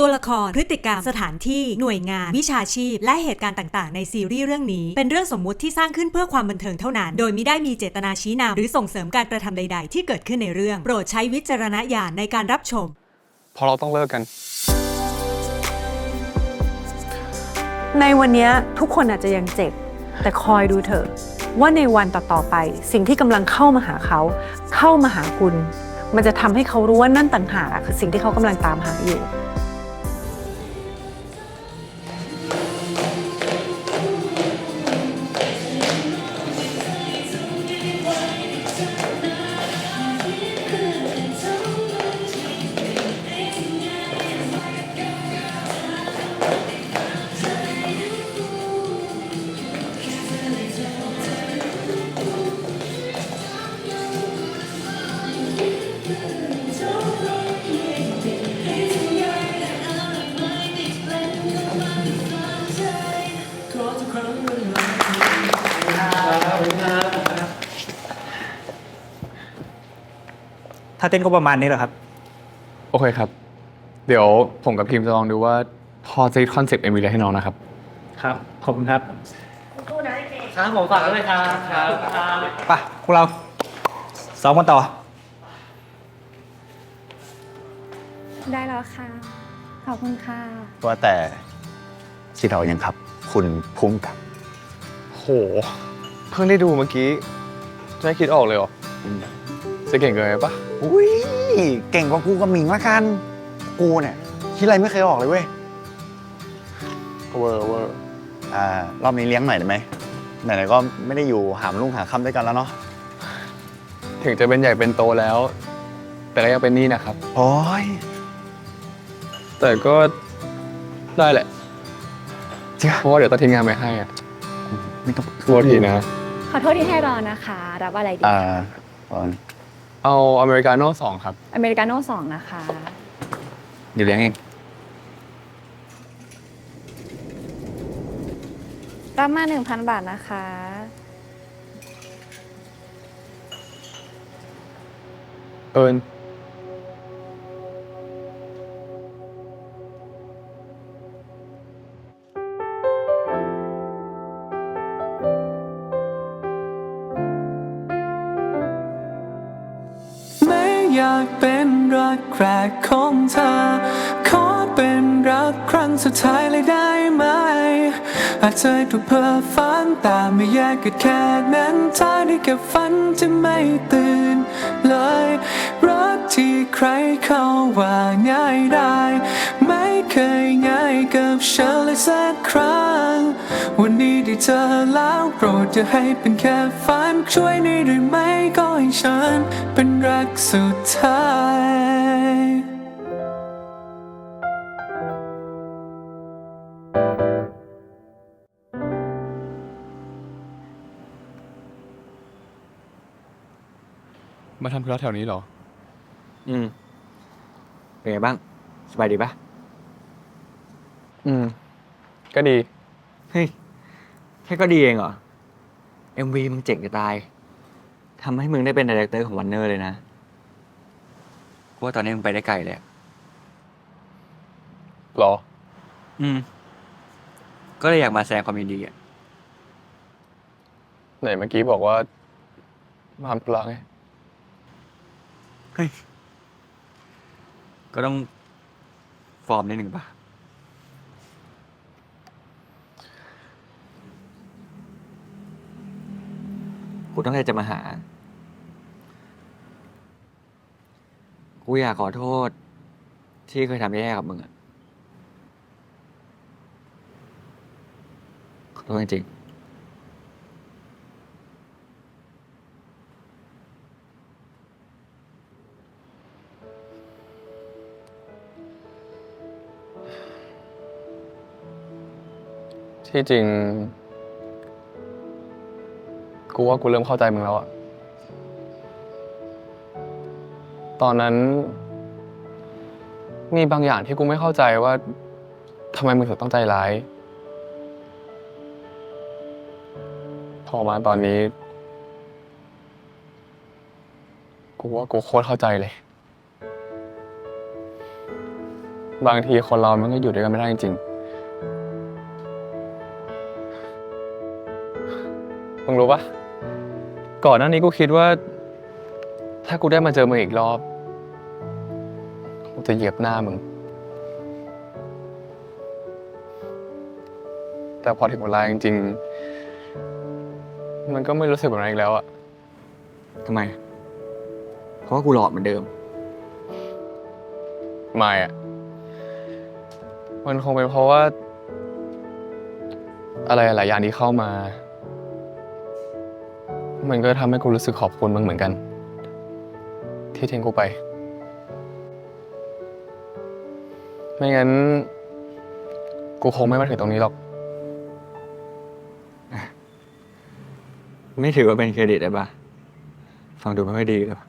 ตัวละครพฤติกรรมสถานที่หน่วยงาน วิชาชีพ และเหตุการณ์ต่าง ๆ ในซีรีส์เรื่องนี้ เป็นเรื่องสมมุติที่สร้างขึ้นเพื่อความบันเทิงเท่านั้น โดยไม่ได้มีเจตนาชี้นำหรือส่งเสริมการกระทำใด ๆ ที่เกิดขึ้นในเรื่อง โปรดใช้วิจารณญาณในการรับชมเพราะเราต้องเลิกกัน ในวันเนี้ยทุกคนอาจจะยังเจ็บ แต่คอยดูเถอะ ว่าในวันต่อๆไป สิ่งที่กำลังเข้ามาหาเขา เข้ามาหาคุณ มันจะทำให้เขารู้ว่านั่นต่างหากคือสิ่งที่เขากำลังตามหาอยู่าเต้นก็ประมาณนี้แหละครับ โอเคครับ เดี๋ยวผมกับพิมจะลองดูว่าพอจะคอนเซปต์เอ็มวีอะไรให้น้องนะครับ ครับ ขอบคุณครับครับผมฝากด้วยครับครับครับไปพวกเราซ้อมกันต่อ ได้แล้วค่ะ ขอบคุณค่ะว่าแต่คิดเอายังครับ คุณพุ่งกับ โห เพิ่งได้ดูเมื่อกี้ จะให้คิดออกเลยเหรอจะเก่งเกินไปปะ อุ้ยเก่งกว่ากูกับหมิงละกัน กูเนี่ยคิดอะไรไม่เคยออกเลยเว้ยเวอร์เวอร์อ่ารอบนี้เลี้ยงหน่อยได้ไหมไหนๆก็ไม่ได้อยู่หามลุ่งหาค่ำด้วยกันแล้วเนาะถึงจะเป็นใหญ่เป็นโตแล้ว แต่ก็ยังเป็นหนี่นะครับ โอ้ยแต่ก็ได้แหละเพราะว่าเดี๋ยวต้องทิ้งงานไปให้อะไม่ต้องโทษทีนะ ขอโทษที่ให้รอนะคะ รับอะไรดี อ่าตอน เอาอเมริกาโน่สองครับ อเมริกาโน่สองนะคะ เดี๋ยวเลี้ยงเอง รับมา 1,000 บาทนะคะ เอิญ รักแรกของเธอ ขอเป็นรักครั้งสุดท้ายเลยได้ไหม อาจเจะดูเพ้อฝันแต่ไม่อยกกิดแค่นั้นถ้าได้แค่ฝันจะไม่ตื่นเลย รักที่ใครเขาว่าง่ายได้ ไม่เคยง่ายกับฉันเลยสักครั้ง วันนี้ได้เจอแล้วโปรดจะให้เป็นแค่ฝันช่วยหน่อยได้ไหมก็ให้ฉันเป็นรักสุดท้าย มาทำธุระแถวนี้เหรอ อืม เป็นไงบ้าง สบายดีปะอืม ก็ดี เฮ้ย แค่ก็ดีเองเหรอ MV มึงเจ๋งจะตาย ทำให้มึงได้เป็นดีเรคเตอร์ของวันเนอร์เลยนะ กูว่าตอนนี้มึงไปได้ไกลเลยอะเหรอ อืม ก็เลยอยากมาแสดงความยินดีอะ ไหนเมื่อกี้บอกว่ามาทำธุระไง เฮ้ย ก็ต้อง ฟอร์มนิดหนึ่งปะกูตั้งใจจะมาหา กูอยากขอโทษ ที่เคยทำแย่กับมึงอะขอโทษจริงๆ ที่จริง กูว่ากูเริ่มเข้าใจมึงแล้วอะตอนนั้น มีบางอย่างที่กูไม่เข้าใจว่าทำไมมึงถึงต้องใจร้าย พอมาตอนนี้ กูว่ากูโคตรเข้าใจเลย บางทีคนเรามันก็อยู่ด้วยกันไม่ได้จริงๆ มึงรู้ปะก่อนหน้านี้กูคิดว่า ถ้ากูได้มาเจอมึงอีกรอบ กูจะเหยียบหน้ามึง แต่พอถึงเวลาจริงๆ มันก็ไม่รู้สึกแบบนั้นอีกแล้วอะทำไม เพราะว่ากูหลอดเหมือนเดิม ไม่อะมันคงเป็นเพราะว่า อะไรหลายอย่างที่เข้ามา มันก็ทำให้กูรู้สึกขอบคุณมึงเหมือนกัน ที่ทิ้งกูไป ไม่งั้น กูคงไม่มาถึงตรงนี้หรอก ไม่ถือว่าเป็นเครดิตได้ปะฟังดูไม่ค่อยดีเลย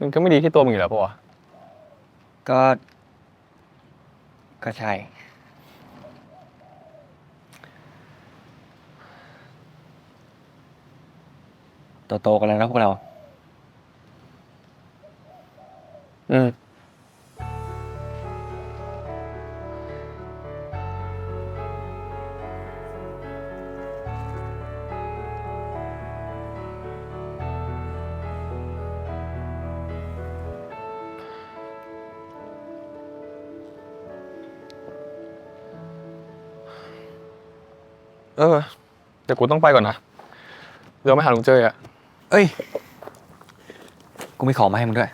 มันก็ไม่ดีที่ตัวมึงอยู่แล้วปะวะก็ ก็ใช่ โตๆกันแล้วนะพวกเราอืมเออ เดี๋ยวกูต้องไปก่อนนะ เดี๋ยวไม่หาลุงเจยอะ เอ้ย กูมีของมาให้มึงด้วย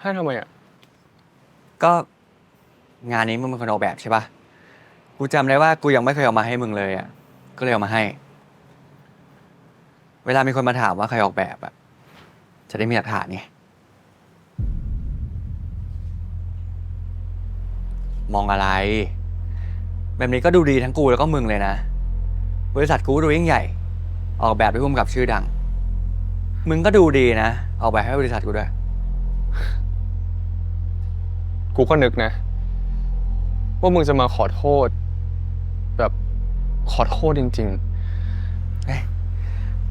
ให้ทำไมอะก็งานนี้มึงเป็นคนออกแบบใช่ปะกูจำได้ว่ากูยังไม่เคยเอามาให้มึงเลยอะ ก็เลยเอามาให้ เวลามีคนมาถามว่าใครออกแบบอะจะได้มีหลักฐานไงมองอะไร แบบนี้ก็ดูดีทั้งกูแล้วก็มึงเลยนะ บริษัทกูดูยิ่งใหญ่ ออกแบบให้พุ่มกับชื่อดัง มึงก็ดูดีนะ ออกแบบให้บริษัทกูด้วย กูก็นึกนะ ว่ามึงจะมาขอโทษ แบบขอโทษจริงเฮ้ย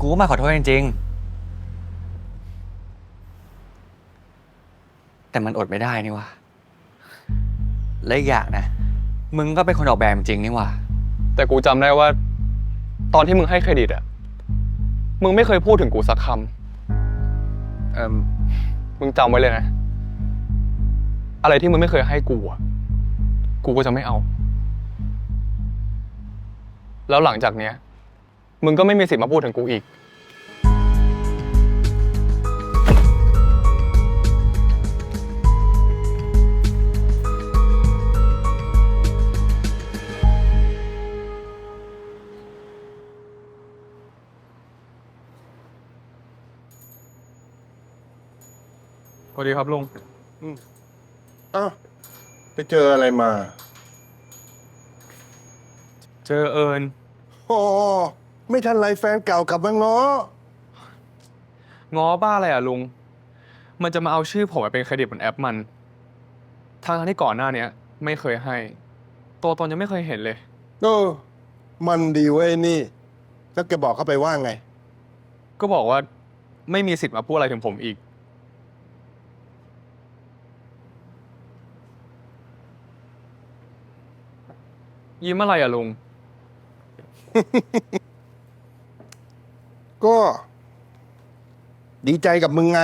กูก็มาขอโทษจริงๆ แต่มันอดไม่ได้นี่วะและอีกอย่างนะ มึงก็เป็นคนออกแบบจริงนี่วะแต่กูจำได้ว่า ตอนที่มึงให้เครดิตอะมึงไม่เคยพูดถึงกูสักคำเอ่มมึงจำไว้เลยนะ อะไรที่มึงไม่เคยให้กูอะกูก็จะไม่เอา แล้วหลังจากเนี้ย มึงก็ไม่มีสิทธิ์มาพูดถึงกูอีก สวัสดีครับลุง อ้าวไปเจออะไรมา เจอเอิญ โอ้ ไม่ทันไรแฟนเก่ากลับมาง้อ ง้อบ้าอะไรอะลุง มันจะมาเอาชื่อผมไปเป็นเครดิตบนแอปมัน ทางที่ก่อนหน้าเนี้ย ไม่เคยให้ ตัวตนยังไม่เคยเห็นเลย เออ มันดีเว้ยนี่ แล้วแกบอกเขาไปว่าไง ก็บอกว่าไม่มีสิทธิ์มาพูดอะไรถึงผมอีก ยิ้มอะไรอะลุง ก็ดีใจกับมึงไง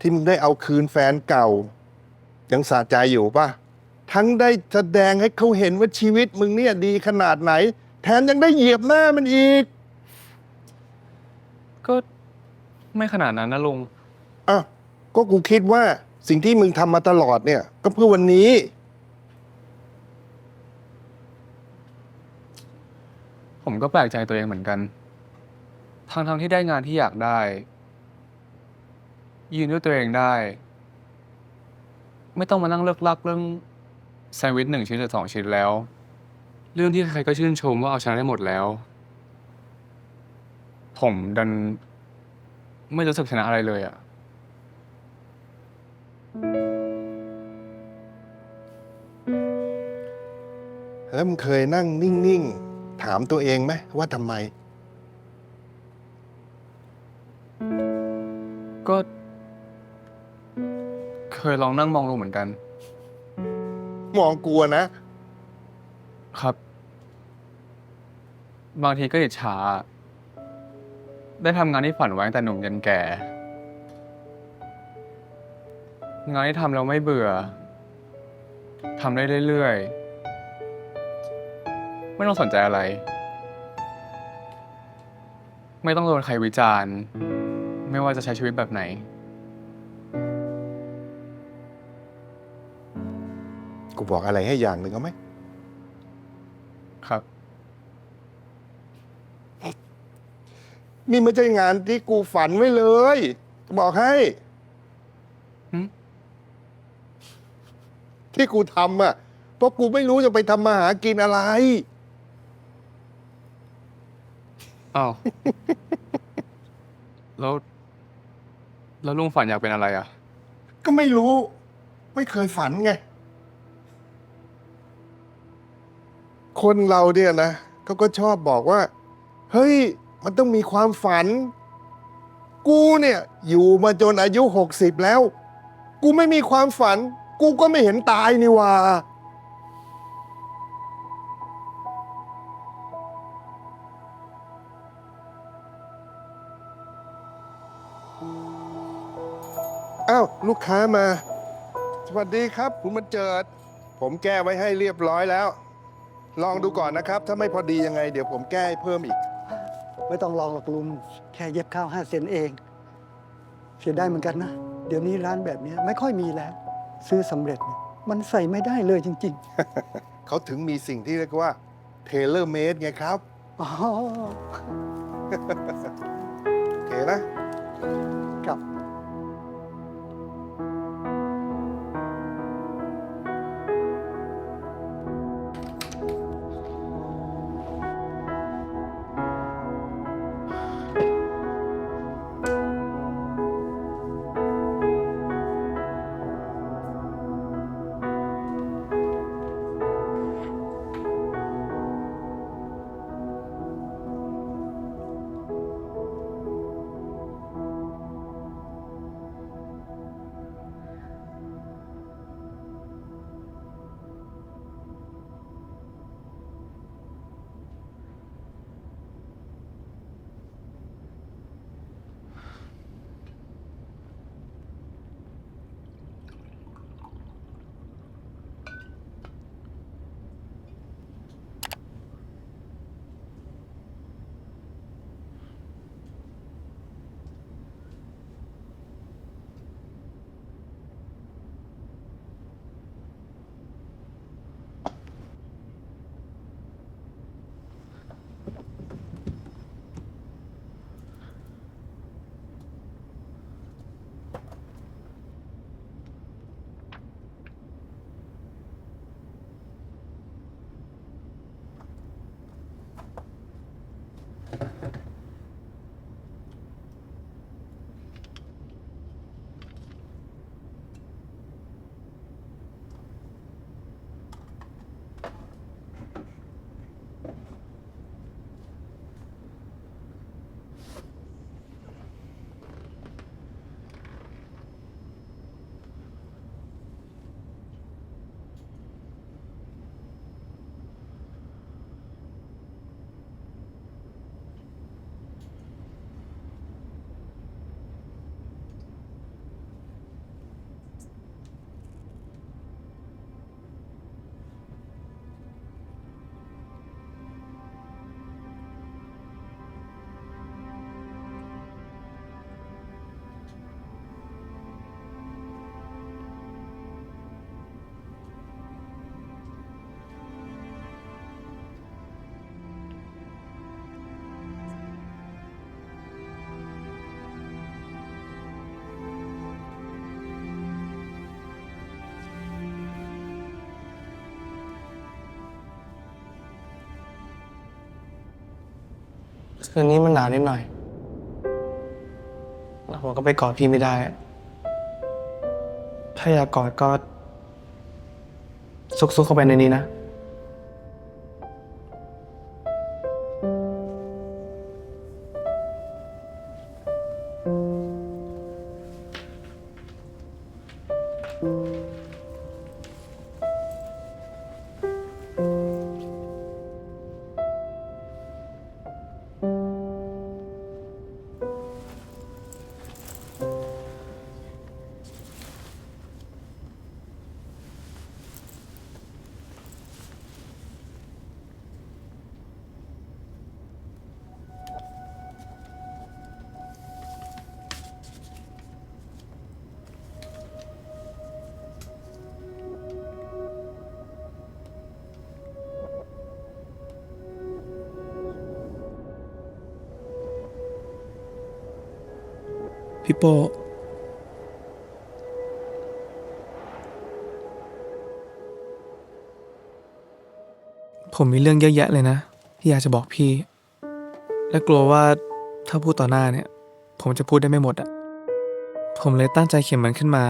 ที่มึงได้เอาคืนแฟนเก่า ยังสะใจอยู่ป่ะ ทั้งได้แสดงให้เขาเห็นว่าชีวิตมึงเนี่ยดีขนาดไหน แถมยังได้เหยียบหน้ามันอีกก็ไม่ขนาดนั้นนะลุง อะก็กูคิดว่าสิ่งที่มึงทำมาตลอดเนี่ย ก็เพื่อวันนี้ ผมก็แปลกใจตัวเองเหมือนกัน ทางทางๆที่ได้งานที่อยากได้ ยืนด้วยตัวเองได้ ไม่ต้องมานั่งเลิกลักเรื่องแซนด์วิชหนึ่งชิ้นหรือสองชิ้นแล้ว เรื่องที่ใครก็ชื่นชมว่าเอาชนะได้หมดแล้ว ผมดัน ไม่รู้สึกชนะอะไรเลยอะ่ะแล้วมึงเคยนั่งนิ่ง ๆ ถามตัวเองไหมว่าทำไม ก็ เคยลองนั่งมองดูเหมือนกัน มองกลัวนะ ครับ บางทีก็อิจฉา ได้ทำงานที่ฝันไว้ตั้งแต่หนุ่มยันแก่ งานที่ทำแล้วไม่เบื่อทำได้เรื่อยๆ ไม่ต้องสนใจอะไร ไม่ต้องโดนใครวิจารณ์ ไม่ว่าจะใช้ชีวิตแบบไหน กูบอกอะไรให้อย่างหนึ่งเอาไหม ครับ นี่ไม่ใช่งานที่กูฝันไว้เลย บอกให้ หึ ที่กูทำอะ เพราะกูไม่รู้จะไปทำมาหากินอะไร อ้าว แล้ว แล้วลุงฝันอยากเป็นอะไรอะ ก็ไม่รู้ ไม่เคยฝันไง คนเราเนี่ยนะเขาก็ชอบบอกว่า เฮ้ย มันต้องมีความฝัน กูเนี่ย อยู่มาจนอายุหกสิบแล้ว กูไม่มีความฝัน กูก็ไม่เห็นตายนี่ว่า ลูกค้ามา สวัสดีครับ คุณมันเจิด ผมแก้ไว้ให้เรียบร้อยแล้ว ลองดูก่อนนะครับ ถ้าไม่พอดียังไง เดี๋ยวผมแก้ให้เพิ่มอีก ไม่ต้องลองหรอกลุงแค่เย็บข้าวห้าเซนเอง เสียได้เหมือนกันนะ เดี๋ยวนี้ร้านแบบนี้ไม่ค่อยมีแล้ว ซื้อสำเร็จเนี่ยมันใส่ไม่ได้เลยจริง เขาถึงมีสิ่งที่เรียกว่าเทเลอร์เมดไงครับ ๆอ๋อโอเคนะ กับ คืนนี้มันหนาวนิดหน่อยแล้วผมก็ไปกอดพี่ไม่ได้ ถ้าอยากกอดก็ซุกๆเข้าไปในนี้นะ พี่โป้ผมมีเรื่องเยอะแยะเลยนะ ที่อยากจะบอกพี่ และกลัวว่าถ้าพูดต่อหน้าเนี่ย ผมจะพูดได้ไม่หมดอะผมเลยตั้งใจเขียนมันขึ้นมา